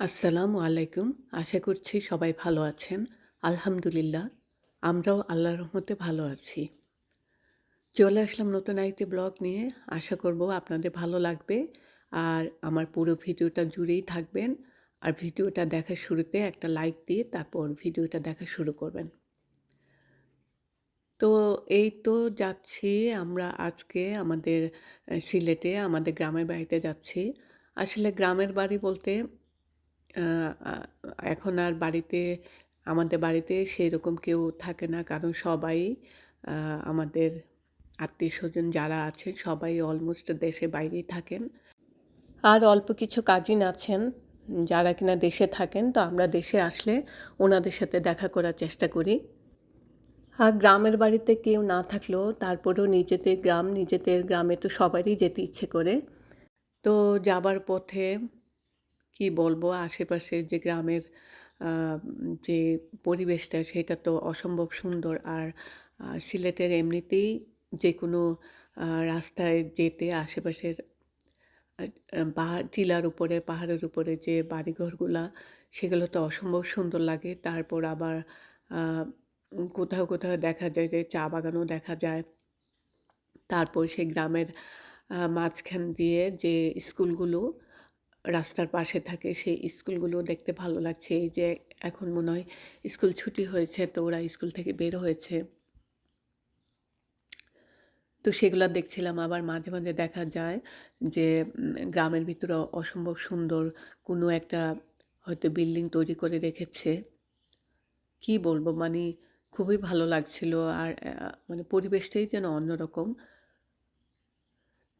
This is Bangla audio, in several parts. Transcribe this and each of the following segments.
আসসালামু আলাইকুম। আশা করছি সবাই ভালো আছেন। আলহামদুলিল্লাহ, আমরাও আল্লাহর রহমতে ভালো আছি। চলে আসলাম নতুন আরেকটি ব্লগ নিয়ে। আশা করব আপনাদের ভালো লাগবে। আর আমার পুরো ভিডিওটা জুড়েই থাকবেন। আর ভিডিওটা দেখার শুরুতে একটা লাইক দিয়ে তারপর ভিডিওটা দেখা শুরু করবেন। তো এই তো যাচ্ছি আমরা আজকে আমাদের সিলেটে, আমাদের গ্রামের বাড়িতে যাচ্ছি। আসলে গ্রামের বাড়ি বলতে এখন আর বাড়িতে আমাদের বাড়িতে সেই রকম কেউ থাকে না। কারণ সবাই আমাদের আত্মীয় স্বজন যারা আছেন সবাই অলমোস্ট দেশে বাইরেই থাকেন। আর অল্প কিছু কাজিন আছেন যারা কিনা দেশে থাকেন। তো আমরা দেশে আসলে ওনাদের সাথে দেখা করার চেষ্টা করি। আর গ্রামের বাড়িতে কেউ না থাকলেও তারপরেও নিজেদের গ্রাম, নিজেদের গ্রামে তো সবারই যেতে ইচ্ছে করে। তো যাবার পথে কি বলব আশেপাশে যে গ্রামের যে পরিবেশটা সেটা তো অসম্ভব সুন্দর। আর সিলেটের এমনিতেই যে কোনো রাস্তায় যেতে আশেপাশের পাহাড় টিলার উপরে, পাহাড়ের উপরে যে বাড়িঘরগুলা সেগুলো তো অসম্ভব সুন্দর লাগে। তারপর আবার কোথাও, কোথাও দেখা যায় যে চা বাগানও দেখা যায়। তারপর সেই গ্রামের মাঝখান দিয়ে যে স্কুলগুলো রাস্তার পাশে থাকে সেই স্কুলগুলো দেখতে ভালো লাগছে। এই যে এখন মনে হয় স্কুল ছুটি হয়েছে তো ওরা স্কুল থেকে বের হয়েছে। তো সেগুলো দেখছিলাম আবার মাঝে, মাঝে দেখা যায় যে গ্রামের ভিতরে অসম্ভব সুন্দর কোনো একটা হয়তো বিল্ডিং তৈরি করে রেখেছে। কি বলব মানে খুবই ভালো লাগছিল আর মানে পরিবেশটাই যেন অন্যরকম।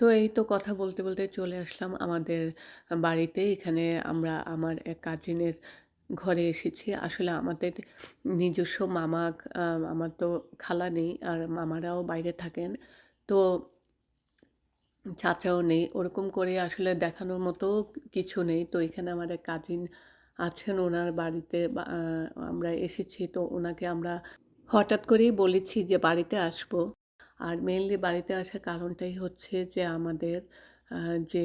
তো এই তো কথা বলতে, বলতে চলে আসলাম আমাদের বাড়িতে। এখানে আমরা আমার এক কাজিনের ঘরে এসেছি। আসলে আমাদের নিজস্ব মামা আমার তো খালা নেই আর মামারাও বাইরে থাকেন। তো চাচাও নেই। ওরকম করে আসলে দেখানোর মতো কিছু নেই। তো এখানে আমার এক কাজিন আছেন ওনার বাড়িতে আমরা এসেছি। তো ওনাকে আমরা হঠাৎ করেই বলেছি যে বাড়িতে আসব। আর মেনলি বাড়িতে আসার কারণটাই হচ্ছে যে আমাদের যে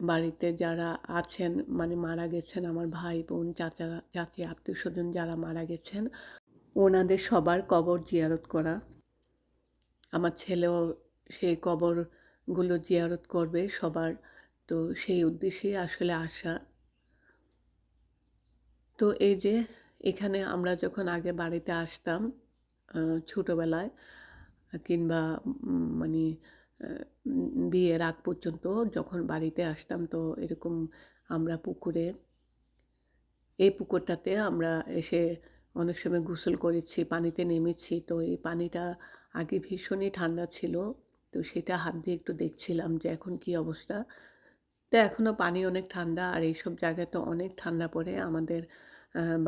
বাড়িতে যারা আছেন মানে মারা গেছেন আমার ভাই-বোন, চাচা, চাচি আত্মীয় স্বজন যারা মারা গেছেন, ওনাদের সবার কবর জিয়ারত করা। আমার ছেলেও সেই কবরগুলো জিয়ারত করবে সবার। তো সেই উদ্দেশ্যেই আসলে আসা। তো এই যে এখানে আমরা যখন আগে বাড়িতে আসতাম ছোটবেলায় কিংবা মানে বিয়ের আগ পর্যন্ত যখন বাড়িতে আসতাম তো এরকম আমরা পুকুরে এই পুকুরটাতে আমরা এসে অনেক সময় গোসল করেছি, পানিতে নেমেছি। তো এই পানিটা আগে ভীষণই ঠান্ডা ছিল। তো সেটা হাত দিয়ে একটু দেখছিলাম যে এখন কি অবস্থা। তো এখনও পানি অনেক ঠান্ডা আর এইসব জায়গায় তো অনেক ঠান্ডা পড়ে আমাদের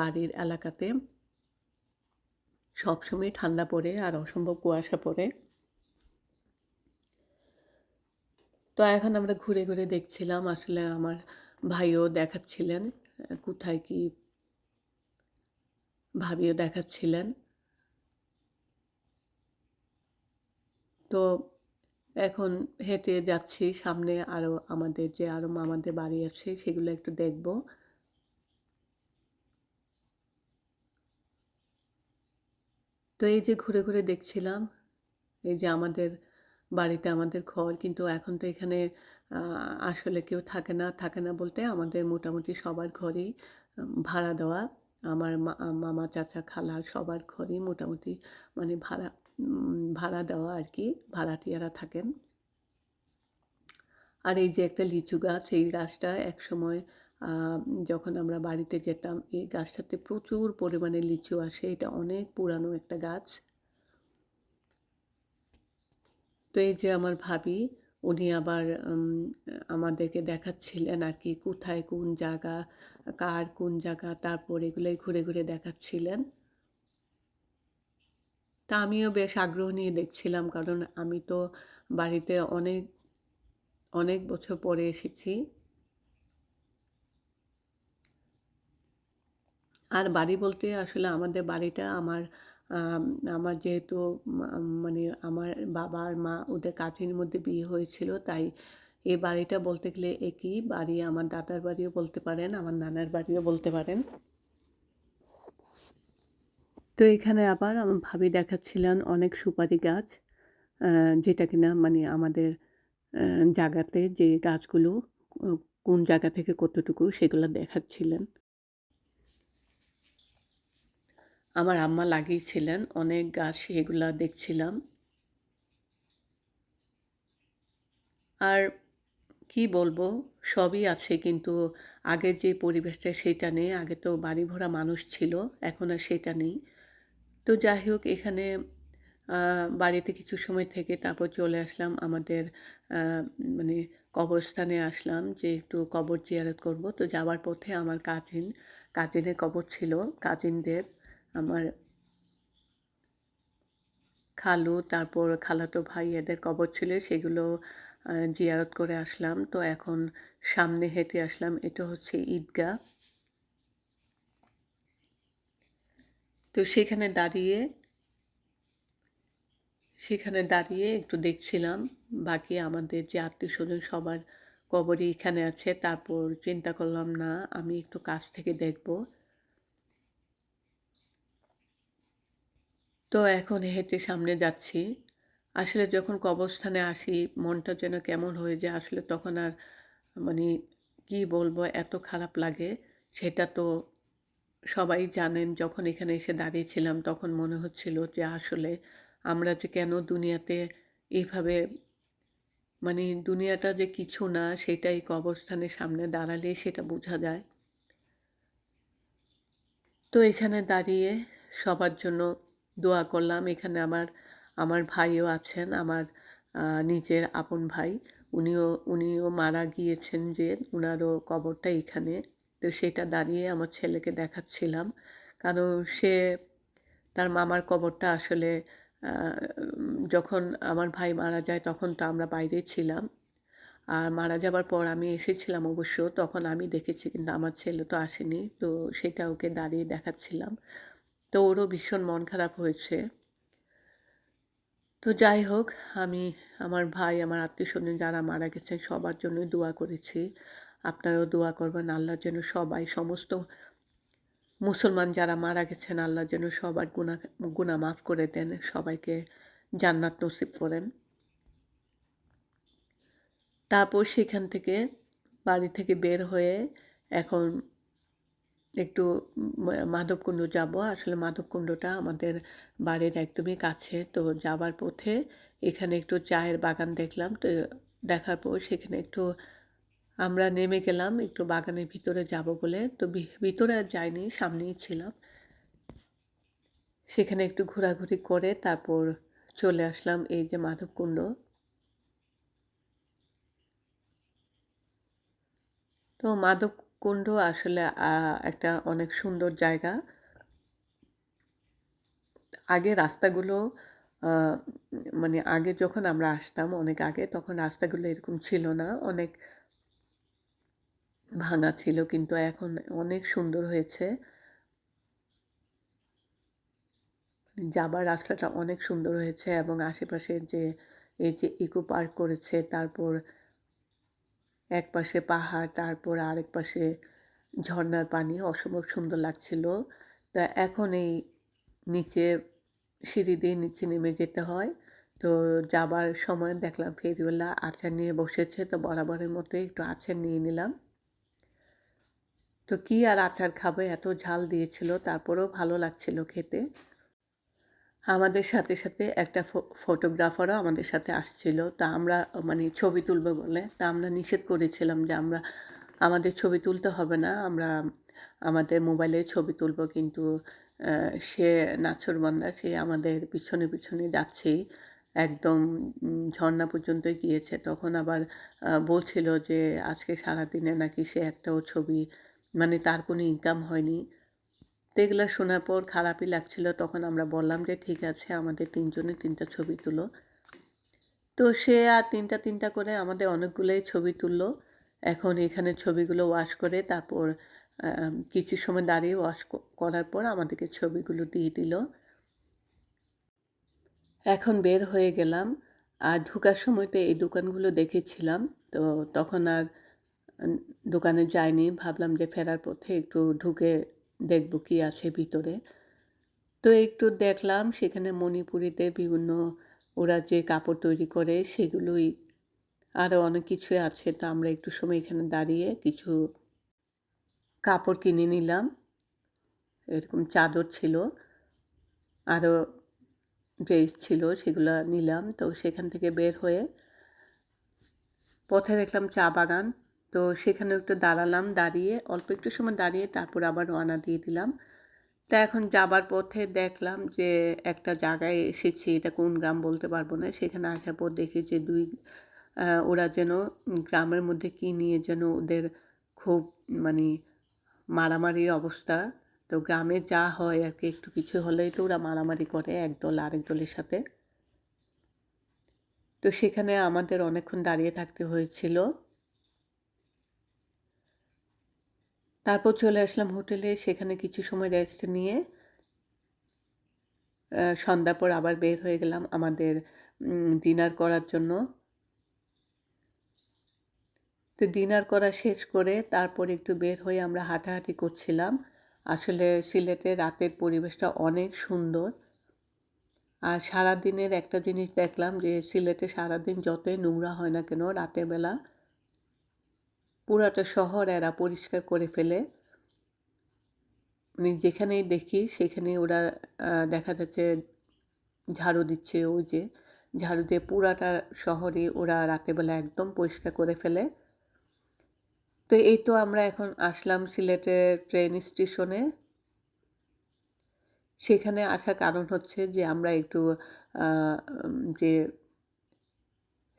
বাড়ির এলাকাতে। সবসময় ঠান্ডা পড়ে আর অসম্ভব কুয়াশা পড়ে। তো এখন আমরা ঘুরে, ঘুরে দেখছিলাম আসলে আমার ভাইও দেখাচ্ছিলেন কোথায় কি ভাবিও দেখাচ্ছিলেন। তো এখন হেঁটে যাচ্ছি সামনে আরও আমাদের যে আরও মামাদের বাড়ি আছে সেগুলো একটু দেখব। তো এই যে ঘুরে, ঘুরে দেখছিলাম এই যে আমাদের বাড়িতে আমাদের ঘর কিন্তু এখন তো এখানে আসলে কেউ থাকে না। থাকে না বলতে আমাদের মোটামুটি সবার ঘরই ভাড়া দেওয়া। আমার মামা, চাচা, খালা সবার ঘরই মোটামুটি মানে ভাড়া ভাড়া দেওয়া আর কি ভাড়াটিয়ারা থাকেন। আর এই যে একটা লিচু গাছ, এই গাছটা একসময় যখন আমরা বাড়িতে যেতাম এই গাছটাতে প্রচুর পরিমাণে লিচু আসে। এটা অনেক পুরানো একটা গাছ। তো এই যে আমার ভাবি উনি আবার আমাদেরকে দেখাচ্ছিলেন আর কি কোথায় কোন জায়গা, কার কোন জায়গা তারপর এগুলোই ঘুরে, ঘুরে দেখাচ্ছিলেন। তা আমিও বেশ আগ্রহ নিয়ে দেখছিলাম কারণ আমি তো বাড়িতে অনেক, অনেক বছর পরে এসেছি। আর বাড়ি বলতে আসলে আমাদের বাড়িটা আমার আমার যেহেতু মানে আমার বাবা আর মা ওদের কাজিনের মধ্যে বিয়ে হয়েছিল, তাই এই বাড়িটা বলতে গেলে একই বাড়ি। আমার দাদার বাড়িও বলতে পারেন, আমার নানার বাড়িও বলতে পারেন। তো এখানে আবার আমার ভাবি দেখাচ্ছিলেন অনেক সুপারি গাছ যেটা কিনা মানে আমাদের জায়গাতে যে গাছগুলো কোন জায়গা থেকে কতটুকু সেগুলো দেখাচ্ছিলেন। আমার আম্মা লাগিয়েছিলেন অনেক গাছ সেগুলা দেখছিলাম। আর কি বলব, সবই আছে কিন্তু আগে যে পরিবেশটা সেটা নেই, আগে তো বাড়ি ভরা মানুষ ছিল, এখন আর সেটা নেই। তো যাই হোক, এখানে বাড়িতে কিছু সময় থেকে তারপর চলে আসলাম আমাদের মানে কবরস্থানে আসলাম যে একটু কবর জিয়ারত করব। তো যাওয়ার পথে আমার কাজিন, কাজিনের কবর ছিল, কাজিনদের। আমার খালু, তারপর খালাতো ভাই এদের কবর ছিল, সেগুলো জিয়ারত করে আসলাম। তো এখন সামনে হেঁটে আসলাম, এটা হচ্ছে ঈদগাহ। তো সেখানে দাঁড়িয়ে সেখানে দাঁড়িয়ে একটু দেখছিলাম, বাকি আমাদের যে আত্মীয় স্বজন সবার কবরই এখানে আছে, তারপর চিন্তা করলাম, না, আমি একটু কাছ থেকে দেখব। তো এখন হেঁটে সামনে যাচ্ছি। আসলে যখন কবরস্থানে আসি, মনটা যেন কেমন হয়ে যায়, আসলে তখন আর মানে কি বলব, এত খারাপ লাগে। সেটা তো সবাই জানেন, যখন এখানে এসে দাঁড়িয়েছিলাম তখন মনে হচ্ছিল যে আসলে আমরা যে কেন দুনিয়াতে এইভাবে মানে দুনিয়াটা যে কিছু না, সেটাই কবরস্থানের সামনে দাঁড়ালে সেটা বোঝা যায়। তো এখানে দাঁড়িয়ে সবার জন্য দোয়া করলাম। এখানে আমার আমার ভাইও আছেন, আমার নিজের আপন ভাই। উনিও উনিও মারা গিয়েছেন যে উনারও কবরটা এখানে। তো সেটা দাঁড়িয়ে আমার ছেলেকে দেখাচ্ছিলাম। কারণ সে, তার মামার কবরটা আসলে যখন আমার ভাই মারা যায় তখন তো আমরা বাইরেই ছিলাম। আর মারা যাবার পর আমি এসেছিলাম অবশ্য, তখন আমি দেখেছি কিন্তু আমার ছেলে তো আসেনি। তো সেটা ওকে দাঁড়িয়ে দেখাচ্ছিলাম। তো ওরও ভীষণ মন খারাপ হয়েছে। তো যাই হোক, আমি আমার ভাই, আমার আত্মীয় স্বজন যারা মারা গেছেন, সবার জন্যই দোয়া করেছি। আপনারাও দোয়া করবেন, আল্লাহ জন্য সবাই, সমস্ত মুসলমান যারা মারা গেছেন, আল্লাহ জন্য সবার গুণা গুণা মাফ করে দেন, সবাইকে জান্নাত নসিব করেন। তারপর সেখান থেকে বাড়ি থেকে বের হয়ে এখন একটু মাধবকুণ্ড যাব। আসলে মাধবকুণ্ডটা আমাদের বাড়ির একদমই কাছে। তো যাবার পথে এখানে একটু চায়ের বাগান দেখলাম। তো দেখার পর সেখানে একটু আমরা নেমে গেলাম, একটু বাগানের ভিতরে যাব বলে। তো ভিতরে আর যাইনি, সামনেই ছিলাম। সেখানে একটু ঘোরাঘুরি করে তারপর চলে আসলাম এই যে মাধবকুণ্ড তো মাধবকুণ্ড আসলে একটা অনেক সুন্দর জায়গা। আগে রাস্তাগুলো মানে আগে যখন আমরা আসতাম অনেক আগে, তখন রাস্তাগুলো এরকম ছিল না। অনেক ভাঙা ছিল, কিন্তু এখন অনেক সুন্দর হয়েছে। যাবার রাস্তাটা অনেক সুন্দর হয়েছে এবং আশেপাশে যে, এই যে ইকো পার্ক করেছে, তারপর এক পাশে পাহাড়, তারপর আরেক পাশে ঝর্ণার পানি, অসম্ভব সুন্দর লাগছিল। তা এখন এই নিচে সিঁড়ি দিয়ে নিচে নেমে যেতে হয়। তো যাবার সময় দেখলাম ফেরিওয়ালা আচার নিয়ে বসেছে, তো বরাবরের মতো একটু আচার নিয়ে নিলাম। তো কি আর আচার খাবে? এত ঝাল দিয়েছিল, তারপরেও ভালো লাগছিল খেতে। আমাদের সাথে সাথে একটা ফটোগ্রাফারও আমাদের সাথে আসছিল। তা আমরা মানে ছবি তুলবো বলে, তা আমরা নিষেধ করেছিলাম যে আমরা, আমাদের ছবি তুলতে হবে না, আমরা আমাদের মোবাইলে ছবি তুলব, কিন্তু সে নাছরবান্দা সে আমাদের পিছনে পিছনে যাচ্ছেই। একদম ঝর্ণা পর্যন্ত গিয়েছে। তখন আবার বলছিল যে আজকে সারাদিনে নাকি সে একটাও ছবি মানে তার কোনো ইনকাম হয়নি। তো এগুলো শোনার পর খারাপই লাগছিল, তখন আমরা বললাম যে, ঠিক আছে, আমাদের তিনজনে তিনটা ছবি তুলো। তো সে আর তিনটা তিনটা করে আমাদের অনেকগুলোই ছবি তুললো। এখন এখানে ছবিগুলো ওয়াশ করে তারপর কিছু সময় দাঁড়িয়ে ওয়াশ করার পর আমাদেরকে ছবিগুলো দিয়ে দিল। এখন বের হয়ে গেলাম। আর ঢুকার সময় তো এই দোকানগুলো দেখেছিলাম। তো তখন আর দোকানে যাইনি। ভাবলাম যে, ফেরার পথে একটু ঢুকে দেখব কি আছে ভিতরে। তো একটু দেখলাম সেখানে মণিপুরিতে বিভিন্ন ওরা যে কাপড় তৈরি করে সেগুলোই আরও অনেক কিছুই আছে। তো আমরা একটু সময় এখানে দাঁড়িয়ে কিছু কাপড় কিনে নিলাম। এরকম চাদর ছিল আরও ড্রেস ছিল সেগুলো নিলাম। তো সেখান থেকে বের হয়ে পথে দেখলাম চা বাগান। তো সেখানে একটু দাঁড়ালাম দাঁড়িয়ে, অল্প একটু সময় দাঁড়িয়ে তারপর আবার রওনা দিয়ে দিলাম। তা এখন যাবার পথে দেখলাম যে একটা জায়গায় এসেছি, এটা কোন গ্রাম বলতে পারব না, সেখানে আসার পর দেখি যে দুই ওরা যেন গ্রামের মধ্যে কি নিয়ে যেন ওদের খুব মানে মারামারির অবস্থা। তো গ্রামে যা হয় আর কি, একটু কিছু হলেই তো ওরা মারামারি করে একদল আরেক দলের সাথে। তো সেখানে আমাদের অনেকক্ষণ দাঁড়িয়ে থাকতে হয়েছিল। তারপর চলে আসলাম হোটেলে সেখানে কিছু সময় রেস্ট নিয়ে আহ, সন্ধ্যার পর আবার বের হয়ে গেলাম আমাদের ডিনার করার জন্য। তো ডিনার করা শেষ করে তারপর একটু বের হয়ে আমরা হাঁটাহাঁটি করছিলাম। আসলে সিলেটে রাতের পরিবেশটা অনেক সুন্দর। আর সারাদিনের একটা জিনিস দেখলাম যে সিলেটে সারাদিন যতই নোংরা হয় না কেন রাতের বেলা পুরাটা শহর এরা পরিষ্কার করে ফেলে। মানে যেখানেই দেখি সেখানে ওরা দেখা যাচ্ছে ঝাড়ু দিচ্ছে ওই যে, ঝাড়ু দিয়ে পুরাটা শহরে ওরা রাতেরবেলা একদম পরিষ্কার করে ফেলে। তো এই তো আমরা এখন আসলাম সিলেটের ট্রেন স্টেশনে। সেখানে আসার কারণ হচ্ছে যে আমরা একটু যে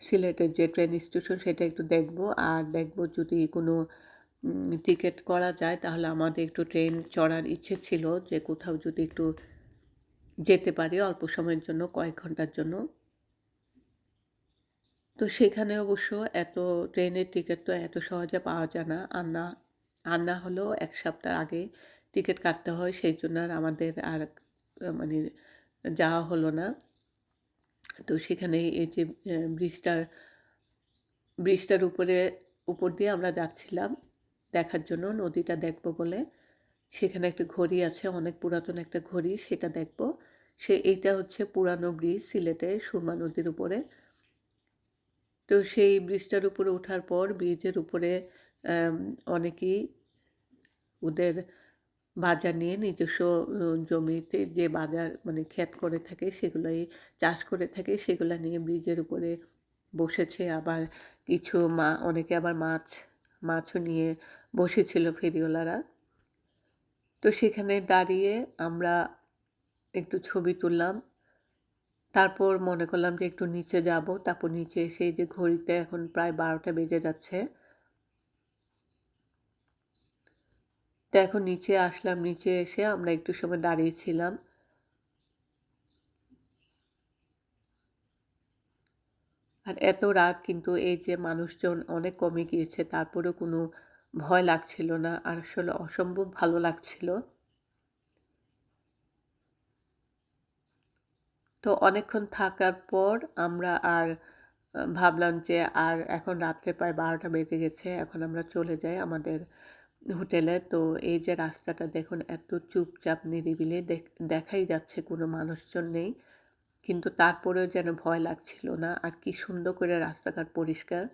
সিলেটের যে ট্রেন স্টেশন সেটা একটু দেখব। আর দেখব যদি কোনো টিকিট করা যায়, তাহলে আমাদের একটু ট্রেন চড়ার ইচ্ছে ছিল যে কোথাও যদি একটু যেতে পারি অল্প সময়ের জন্য, কয়েক ঘণ্টার জন্য। তো সেখানে অবশ্য এত ট্রেনের টিকিট তো এত সহজে পাওয়া যায় না। আর না না হলেও এক সপ্তাহ আগে টিকিট কাটতে হয়, সেই জন্য আর আমাদের আর মানে যাওয়া হলো না। তো সেখানে এই যে ব্রিজটার ব্রিজটার উপরে, উপর দিয়ে আমরা যাচ্ছিলাম দেখার জন্য, নদীটা দেখব বলে। সেখানে একটা ঘড়ি আছে, অনেক পুরাতন একটা ঘড়ি, সেটা দেখব। সে, এইটা হচ্ছে পুরানো ব্রিজ সিলেটে, সুরমা নদীর উপরে। তো সেই ব্রিজটার উপরে ওঠার পর, ব্রিজের উপরে অনেকেই ওদের বাজার নিয়ে নিজস্ব জমিতে যে বাজার মানে ক্ষেত করে থাকে সেগুলোই চাষ করে থাকে। সেগুলো নিয়ে ব্রিজের উপরে বসেছে আবার কিছু মা, অনেকে আবার মাছ, মাছও নিয়ে বসেছিল ফেরিওয়ালারা। তো সেখানে দাঁড়িয়ে আমরা একটু ছবি তুললাম। তারপর মনে করলাম যে একটু নিচে যাব। তারপর নিচে এসে যে ঘড়িতে এখন প্রায় বারোটা বেজে যাচ্ছে। তো এখন নিচে আসলাম, নিচে এসে আমরা একটু সময় দাঁড়িয়েছিলাম। আর এত রাত কিন্তু এই যে মানুষজন অনেক কমে গিয়েছে, তারপরেও কোনো ভয় লাগছিল না। আর আসলে অসম্ভব ভালো লাগছিল। তো অনেকক্ষণ থাকার পর আমরা আর ভাবলাম যে আর এখন রাত্রে প্রায় বারোটা বেজে গেছে, এখন আমরা চলে যাই আমাদের হোটেলে, তো এই যে রাস্তাটা দেখুন, এত চুপচাপ, নিরিবিলি দেখ- দেখাই যাচ্ছে কোনো মানুষজন নেই। কিন্তু তারপরেও যেন ভয় লাগছিল না, আর কি সুন্দর করে রাস্তাঘাট পরিষ্কার।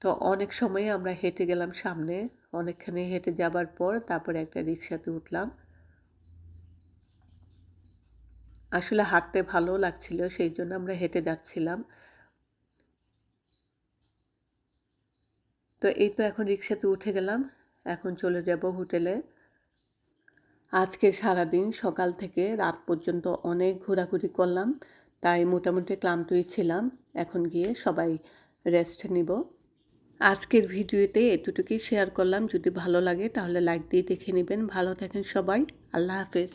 তো অনেক সময় আমরা হেঁটে গেলাম সামনে, অনেকখানি হেঁটে যাবার পর তারপরে একটা রিক্সাতে উঠলাম। আসলে হাঁটতে ভালো লাগছিল, সেই জন্য আমরা হেঁটে যাচ্ছিলাম। তো এই তো এখন রিক্সাতে উঠে গেলাম, এখন চলে যাব হোটেলে। আজকে সারাদিন সকাল থেকে রাত পর্যন্ত অনেক ঘোরাঘুরি করলাম, তাই মোটামুটি ক্লান্তই ছিলাম। এখন গিয়ে সবাই রেস্ট নিব। আজকের ভিডিওতে এতটুকুই শেয়ার করলাম। যদি ভালো লাগে তাহলে লাইক দিয়ে দেখে নেবেন। ভালো থাকেন সবাই। আল্লাহ হাফেজ।